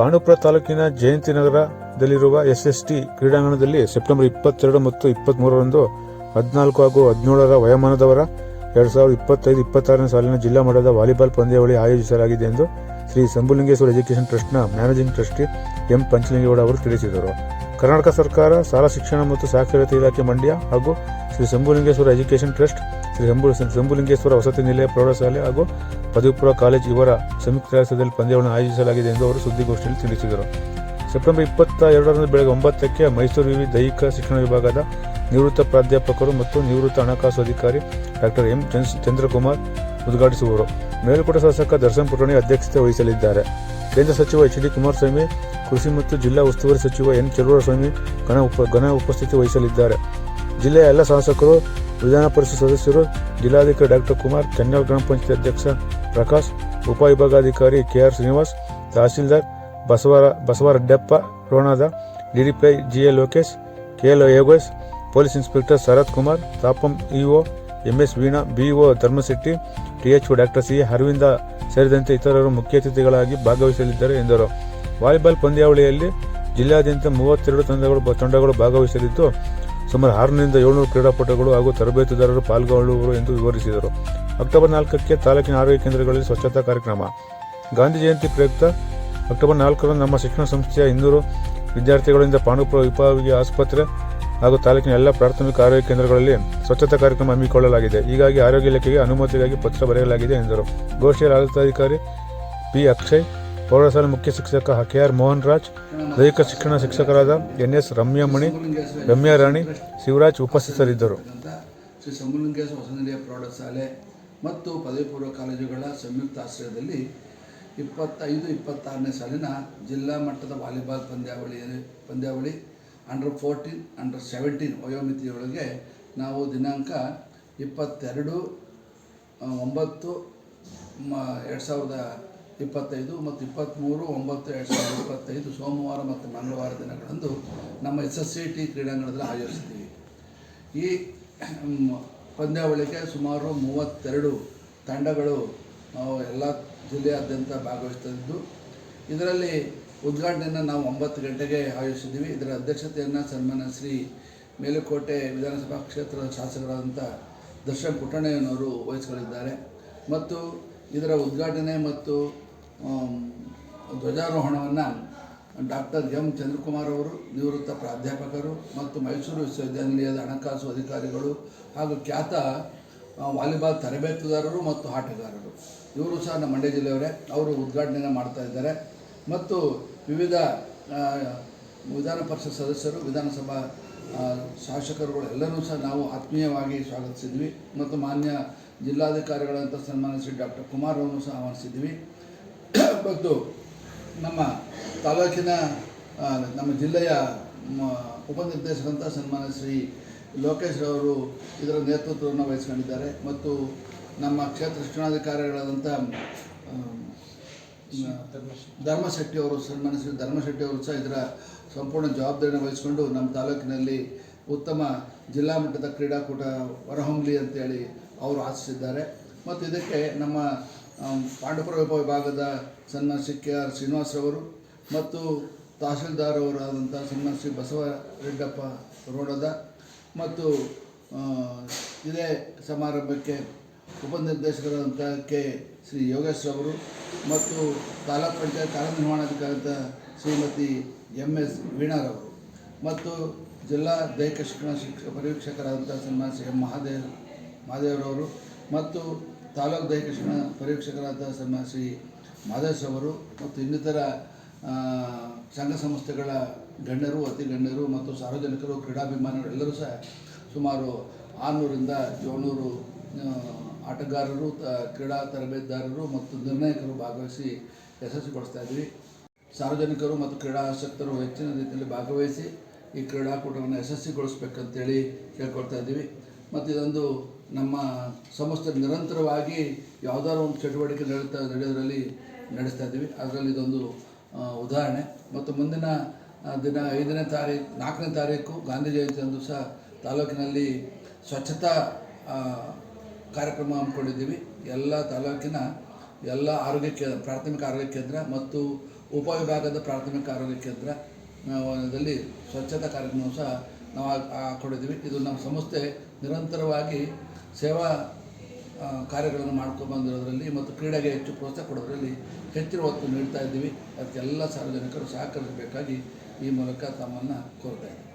ಪಾಂಡುಪುರ ತಾಲೂಕಿನ ಜಯಂತಿನಗರದಲ್ಲಿರುವ ಎಸ್ಎಸ್ಟಿ ಕ್ರೀಡಾಂಗಣದಲ್ಲಿ ಸೆಪ್ಟೆಂಬರ್ ಇಪ್ಪತ್ತೆರಡು ಮತ್ತು ಇಪ್ಪತ್ಮೂರರಂದು ಹದಿನಾಲ್ಕು ಹಾಗೂ ಹದಿನೇಳರ ವಯೋಮಾನದವರ ಎರಡ್ ಸಾವಿರದ ಇಪ್ಪತ್ತೈದು ಇಪ್ಪತ್ತಾರನೇ ಸಾಲಿನ ಜಿಲ್ಲಾ ಮಟ್ಟದ ವಾಲಿಬಾಲ್ ಪಂದ್ಯಾವಳಿ ಆಯೋಜಿಸಲಾಗಿದೆ ಎಂದು ಶ್ರೀ ಸಂಬುಲಿಂಗೇಶ್ವರ ಎಜುಕೇಷನ್ ಟ್ರಸ್ಟ್ನ ಮ್ಯಾನೇಜಿಂಗ್ ಟ್ರಸ್ಟಿ ಎಂ ಪಂಚಲಿಂಗೇಗೌಡ ಅವರು ತಿಳಿಸಿದರು. ಕರ್ನಾಟಕ ಸರ್ಕಾರ ಶಾಲಾ ಶಿಕ್ಷಣ ಮತ್ತು ಸಾಕ್ಷರತೆ ಇಲಾಖೆ ಮಂಡ್ಯ ಹಾಗೂ ಶ್ರೀ ಸಂಬುಲಿಂಗೇಶ್ವರ ಎಜುಕೇಷನ್ ಟ್ರಸ್ಟ್ ಶ್ರೀ ಜಂಬುಲಿಂಗೇಶ್ವರ ವಸತಿ ನಿಲಯ ಪ್ರೌಢಶಾಲೆ ಹಾಗೂ ಪದವಿಪುರ ಕಾಲೇಜ್ ಇವರ ಸಂಯುಕ್ತ ಆಶ್ರಯದಲ್ಲಿ ಪಂದ್ಯವನ್ನು ಆಯೋಜಿಸಲಾಗಿದೆ ಎಂದು ಅವರು ಸುದ್ದಿಗೋಷ್ಠಿಯಲ್ಲಿ ತಿಳಿಸಿದರು. ಸೆಪ್ಟೆಂಬರ್ ಇಪ್ಪತ್ತ ಎರಡರಂದು ಬೆಳಗ್ಗೆ ಒಂಬತ್ತಕ್ಕೆ ಮೈಸೂರು ವಿವಿ ದೈಹಿಕ ಶಿಕ್ಷಣ ವಿಭಾಗದ ನಿವೃತ್ತ ಪ್ರಾಧ್ಯಾಪಕರು ಮತ್ತು ನಿವೃತ್ತ ಹಣಕಾಸು ಅಧಿಕಾರಿ ಡಾಕ್ಟರ್ ಎಂ ಚಂದ್- ಚಂದ್ರಕುಮಾರ್ ಉದ್ಘಾಟಿಸುವರು. ಮೇಲುಕೋಟ ಶಾಸಕ ದರ್ಶನ್ ಪುಟಾಣಿ ಅಧ್ಯಕ್ಷತೆ ವಹಿಸಲಿದ್ದಾರೆ. ಕೇಂದ್ರ ಸಚಿವ ಎಚ್ ಡಿ ಕುಮಾರಸ್ವಾಮಿ, ಕೃಷಿ ಮತ್ತು ಜಿಲ್ಲಾ ಉಸ್ತುವಾರಿ ಸಚಿವ ಎನ್ ಚಲುವರಸ್ವಾಮಿ ಘನ ಉಪ ಘನ ಉಪಸ್ಥಿತಿ ವಹಿಸಲಿದ್ದಾರೆ. ಜಿಲ್ಲೆಯ ಎಲ್ಲ ಶಾಸಕರು ವಿಧಾನ ಪರಿಷತ್ ಸದಸ್ಯರು ಜಿಲ್ಲಾಧಿಕಾರಿ ಡಾಕ್ಟರ್ ಕುಮಾರ್ ಚನ್ನಲ್ ಗ್ರಾಮ ಪಂಚಾಯತ್ ಅಧ್ಯಕ್ಷ ಪ್ರಕಾಶ್ ಉಪವಿಭಾಗಾಧಿಕಾರಿ ಕೆಆರ್ ಶ್ರೀನಿವಾಸ್, ತಹಸೀಲ್ದಾರ್ ಬಸವರ, Basavareddappa, ರೋಣದ DDPI GA Lokesh, KL Yogesh, police inspector Sharath Kumar, ತಾಪಂ EO MS Veena, BEO Dharmashetty, THO doctor C Aravinda ಸೇರಿದಂತೆ ಇತರರು ಮುಖ್ಯ ಅತಿಥಿಗಳಾಗಿ ಭಾಗವಹಿಸಲಿದ್ದಾರೆ ಎಂದರು. ವಾಲಿಬಾಲ್ ಪಂದ್ಯಾವಳಿಯಲ್ಲಿ ಜಿಲ್ಲಾದ್ಯಂತ ಮೂವತ್ತೆರಡು ತಂಡಗಳು ತಂಡಗಳು ಭಾಗವಹಿಸಲಿದ್ದು ಸುಮಾರು ಆರುನೂರಿಂದ ಏಳ್ನೂರು ಕ್ರೀಡಾಪಟುಗಳು ಹಾಗೂ ತರಬೇತುದಾರರು ಪಾಲ್ಗೊಳ್ಳುವರು ಎಂದು ವಿವರಿಸಿದರು. ಅಕ್ಟೋಬರ್ ನಾಲ್ಕಕ್ಕೆ ತಾಲೂಕಿನ ಆರೋಗ್ಯ ಕೇಂದ್ರಗಳಲ್ಲಿ ಸ್ವಚ್ಛತಾ ಕಾರ್ಯಕ್ರಮ. ಗಾಂಧಿ ಜಯಂತಿ ಪ್ರಯುಕ್ತ ಅಕ್ಟೋಬರ್ ನಾಲ್ಕರಂದು ನಮ್ಮ ಶಿಕ್ಷಣ ಸಂಸ್ಥೆಯ ಇನ್ನೂರು ವಿದ್ಯಾರ್ಥಿಗಳಿಂದ ಪಾಂಡುಪುರ ವಿಭಾಗೀಯ ಆಸ್ಪತ್ರೆ ಹಾಗೂ ತಾಲೂಕಿನ ಎಲ್ಲ ಪ್ರಾಥಮಿಕ ಆರೋಗ್ಯ ಕೇಂದ್ರಗಳಲ್ಲಿ ಸ್ವಚ್ಛತಾ ಕಾರ್ಯಕ್ರಮ ಹಮ್ಮಿಕೊಳ್ಳಲಾಗಿದೆ. ಹೀಗಾಗಿ ಆರೋಗ್ಯ ಇಲಾಖೆಗೆ ಅನುಮತಿಗಾಗಿ ಪತ್ರ ಬರೆಯಲಾಗಿದೆ ಎಂದರು. ಗೋಷ್ಠಿಯಲ್ಲಿ ಆಡಳಿತಾಧಿಕಾರಿ ಪಿ ಅಕ್ಷಯ್ ಪ್ರೌಢಶಾಲೆ ಮುಖ್ಯ ಶಿಕ್ಷಕ ಕೆ ಆರ್ ಮೋಹನ್ ರಾಜ್ ದೈಹಿಕ ಶಿಕ್ಷಣ ಶಿಕ್ಷಕರಾದ ಎನ್ ಎಸ್ ರಮ್ಯಾಮಣಿ, ರಮ್ಯಾ ರಾಣಿ, ಶಿವರಾಜ್ ಉಪಸ್ಥಿತರಿದ್ದರು. ಶ್ರೀ ಶಂಭುಲಿಂಗೇಶ್ವರ ಹೊಸನಿಲಯ ಪ್ರೌಢಶಾಲೆ ಮತ್ತು ಪದವಿ ಪೂರ್ವ ಕಾಲೇಜುಗಳ ಸಂಯುಕ್ತ ಆಶ್ರಯದಲ್ಲಿ ಇಪ್ಪತ್ತೈದು, ಇಪ್ಪತ್ತಾರನೇ ಸಾಲಿನ ಜಿಲ್ಲಾ ಮಟ್ಟದ ವಾಲಿಬಾಲ್ ಪಂದ್ಯಾವಳಿ ಪಂದ್ಯಾವಳಿ ಅಂಡರ್ ಫೋರ್ಟೀನ್ ಅಂಡರ್ ಸೆವೆಂಟೀನ್ ವಯೋಮಿತಿಯೊಳಗೆ ನಾವು ದಿನಾಂಕ ಇಪ್ಪತ್ತೆರಡು ಒಂಬತ್ತು ಎರಡು ಸಾವಿರದ ಇಪ್ಪತ್ತೈದು ಮತ್ತು ಇಪ್ಪತ್ತ್ಮೂರು, ಒಂಬತ್ತು, ಎರಡು ಸಾವಿರದ ಇಪ್ಪತ್ತೈದು ಸೋಮವಾರ ಮತ್ತು ಮಂಗಳವಾರ ದಿನಗಳಂದು ನಮ್ಮ ಎಸ್ ಎಸ್ ಸಿ ಟಿ ಕ್ರೀಡಾಂಗಣದಲ್ಲಿ ಆಯೋಜಿಸ್ತೀವಿ. ಈ ಪಂದ್ಯಾವಳಿಗೆ ಸುಮಾರು ಮೂವತ್ತೆರಡು ತಂಡಗಳು ನಾವು ಎಲ್ಲ ಜಿಲ್ಲೆಯಾದ್ಯಂತ ಭಾಗವಹಿಸ್ತಿದ್ದು. ಇದರಲ್ಲಿ ಉದ್ಘಾಟನೆಯನ್ನು ನಾವು ಒಂಬತ್ತು ಗಂಟೆಗೆ ಆಯೋಜಿಸಿದ್ದೀವಿ. ಇದರ ಅಧ್ಯಕ್ಷತೆಯನ್ನು ಸನ್ಮಾನ ಶ್ರೀ ಮೇಲುಕೋಟೆ ವಿಧಾನಸಭಾ ಕ್ಷೇತ್ರದ ಶಾಸಕರಾದಂಥ ದರ್ಶನ್ ಪುಟ್ಟಣ್ಣಯ್ಯನವರು ವಹಿಸಿಕೊಂಡಿದ್ದಾರೆ. ಮತ್ತು ಇದರ ಉದ್ಘಾಟನೆ ಮತ್ತು ಧ್ವಜಾರೋಹಣವನ್ನು ಡಾಕ್ಟರ್ ಎಂ ಚಂದ್ರಕುಮಾರ್ ಅವರು, ನಿವೃತ್ತ ಪ್ರಾಧ್ಯಾಪಕರು ಮತ್ತು ಮೈಸೂರು ವಿಶ್ವವಿದ್ಯಾನಿಲಯದ ಹಣಕಾಸು ಅಧಿಕಾರಿಗಳು ಹಾಗೂ ಖ್ಯಾತ ವಾಲಿಬಾಲ್ ತರಬೇತುದಾರರು ಮತ್ತು ಆಟಗಾರರು. ಇವರು ಸಹ ನಮ್ಮ ಮಂಡ್ಯ ಜಿಲ್ಲೆಯವರೇ. ಅವರು ಉದ್ಘಾಟನೆಯನ್ನು ಮಾಡ್ತಾ ಇದ್ದಾರೆ. ಮತ್ತು ವಿವಿಧ ವಿಧಾನ ಪರಿಷತ್ ಸದಸ್ಯರು, ವಿಧಾನಸಭಾ ಶಾಸಕರುಗಳು ಎಲ್ಲರೂ ಸಹ ನಾವು ಆತ್ಮೀಯವಾಗಿ ಸ್ವಾಗತಿಸಿದ್ವಿ. ಮತ್ತು ಮಾನ್ಯ ಜಿಲ್ಲಾಧಿಕಾರಿಗಳಂತ ಸನ್ಮಾನಿಸಿ ಡಾಕ್ಟರ್ ಕುಮಾರ್ ಅವರನ್ನು ಸಹ ಆಹ್ವಾನಿಸಿದ್ವಿ. ಮತ್ತು ನಮ್ಮ ತಾಲೂಕಿನ ನಮ್ಮ ಜಿಲ್ಲೆಯ ಉಪನಿರ್ದೇಶಕಂತ ಸನ್ಮಾನ ಶ್ರೀ ಲೋಕೇಶ್ ಅವರು ಇದರ ನೇತೃತ್ವವನ್ನು ವಹಿಸ್ಕೊಂಡಿದ್ದಾರೆ. ಮತ್ತು ನಮ್ಮ ಕ್ಷೇತ್ರ ಶಿಕ್ಷಣಾಧಿಕಾರಿಗಳಾದಂಥ ಧರ್ಮಶೆಟ್ಟಿ ಅವರು ಸನ್ಮಾನ ಶ್ರೀ ಧರ್ಮಶೆಟ್ಟಿ ಅವರು ಸಹ ಇದರ ಸಂಪೂರ್ಣ ಜವಾಬ್ದಾರಿಯನ್ನು ವಹಿಸಿಕೊಂಡು ನಮ್ಮ ತಾಲೂಕಿನಲ್ಲಿ ಉತ್ತಮ ಜಿಲ್ಲಾ ಮಟ್ಟದ ಕ್ರೀಡಾಕೂಟ ಹೊರಹೊಮ್ಮಲಿ ಅಂತೇಳಿ ಅವರು ಆಶಿಸಿದ್ದಾರೆ. ಮತ್ತು ಇದಕ್ಕೆ ನಮ್ಮ ಆಮ್, ಪಾಂಡುಪುರ ಉಪ ವಿಭಾಗದ ಸನ್ಮಾನ್ಯ ಶ್ರೀ ಕೆ ಆರ್ ಶ್ರೀನಿವಾಸರವರು ಮತ್ತು ತಹಶೀಲ್ದಾರ್ ಅವರಾದಂಥ ಸನ್ಮಾನ್ಯ ಶ್ರೀ ಬಸವರೆಡ್ಡಪ್ಪ ರೋಡದ ಮತ್ತು ಇದೇ ಸಮಾರಂಭಕ್ಕೆ ಉಪನಿರ್ದೇಶಕರಾದಂಥ ಕೆ ಶ್ರೀ ಯೋಗೇಶ್ ಅವರು ಮತ್ತು ತಾಲೂಕ್ ಪಂಚಾಯತ್ ಕಾರ್ಯನಿರ್ವಹಣಾಧಿಕಾರಿತ ಶ್ರೀಮತಿ ಎಂ ಎಸ್ ವೀಣಾರವರು ಮತ್ತು ಜಿಲ್ಲಾ ದೈಹಿಕ ಶಿಕ್ಷಣ ಶಿಕ್ಷ ಪರಿವೀಕ್ಷಕರಾದಂಥ ಸನ್ಮಾನ್ಯ ಶ್ರೀ ಎಂ ಮಹಾದೇವ್ ಮಹಾದೇವರವರು ಮತ್ತು ತಾಲೂಕು ದೈಹಿಕ ಶಿಕ್ಷಣ ಪರೀಕ್ಷಕರಾದ ಸಮ ಶ್ರೀ ಮಾದೇಶ್ ಅವರು ಮತ್ತು ಇನ್ನಿತರ ಸಂಘ ಸಂಸ್ಥೆಗಳ ಗಣ್ಯರು, ಅತಿ ಗಣ್ಯರು ಮತ್ತು ಸಾರ್ವಜನಿಕರು, ಕ್ರೀಡಾಭಿಮಾನಿಗಳು ಎಲ್ಲರೂ ಸಹ ಸುಮಾರು ಆರುನೂರಿಂದ ಏಳ್ನೂರು ಆಟಗಾರರು ತ ಕ್ರೀಡಾ ತರಬೇತುದಾರರು ಮತ್ತು ನಿರ್ಣಾಯಕರು ಭಾಗವಹಿಸಿ ಯಶಸ್ವಿಗೊಳಿಸ್ತಾ ಇದ್ವಿ. ಸಾರ್ವಜನಿಕರು ಮತ್ತು ಕ್ರೀಡಾಸಕ್ತರು ಹೆಚ್ಚಿನ ರೀತಿಯಲ್ಲಿ ಭಾಗವಹಿಸಿ ಈ ಕ್ರೀಡಾಕೂಟವನ್ನು ಯಶಸ್ವಿಗೊಳಿಸ್ಬೇಕಂತೇಳಿ ಕೇಳ್ಕೊಳ್ತಾ ಇದ್ದೀವಿ. ಮತ್ತು ಇದೊಂದು ನಮ್ಮ ಸಂಸ್ಥೆ ನಿರಂತರವಾಗಿ ಯಾವುದಾದ್ರು ಒಂದು ಚಟುವಟಿಕೆ ನಡೀತಾ ನಡೆಯೋದ್ರಲ್ಲಿ ನಡೆಸ್ತಾ ಇದ್ದೀವಿ. ಅದರಲ್ಲಿ ಇದೊಂದು ಉದಾಹರಣೆ. ಮತ್ತು ಮುಂದಿನ ದಿನ ಐದನೇ ತಾರೀಕು ನಾಲ್ಕನೇ ತಾರೀಕು ಗಾಂಧಿ ಜಯಂತಿ ಅಂದು ಸಹ ತಾಲೂಕಿನಲ್ಲಿ ಸ್ವಚ್ಛತಾ ಕಾರ್ಯಕ್ರಮ ಹಮ್ಮಿಕೊಂಡಿದ್ದೀವಿ. ಎಲ್ಲ ತಾಲೂಕಿನ ಎಲ್ಲ ಆರೋಗ್ಯ ಕೇಂದ್ರ ಪ್ರಾಥಮಿಕ ಆರೋಗ್ಯ ಕೇಂದ್ರ ಮತ್ತು ಉಪವಿಭಾಗದ ಪ್ರಾಥಮಿಕ ಆರೋಗ್ಯ ಕೇಂದ್ರ ಆ, ಸ್ವಚ್ಛತಾ ಕಾರ್ಯಕ್ರಮ ಸಹ ನಾವು ಹಾಕೊಂಡಿದ್ದೀವಿ. ಇದು ನಮ್ಮ ಸಂಸ್ಥೆ ನಿರಂತರವಾಗಿ ಸೇವಾ ಕಾರ್ಯಗಳನ್ನು ಮಾಡ್ಕೊಂಡು ಬಂದಿರೋದ್ರಲ್ಲಿ ಮತ್ತು ಕ್ರೀಡೆಗೆ ಹೆಚ್ಚು ಪ್ರೋತ್ಸಾಹ ಕೊಡೋದ್ರಲ್ಲಿ ಹೆಚ್ಚಿನ ಒತ್ತು ನೀಡ್ತಾ ಇದ್ದೀವಿ. ಅದಕ್ಕೆಲ್ಲ ಸಾರ್ವಜನಿಕರು ಸಹಕರಿಸಬೇಕಾಗಿ ಈ ಮೂಲಕ ತಮ್ಮನ್ನು ಕೋರ್ತಾ ಇದ್ದೀವಿ.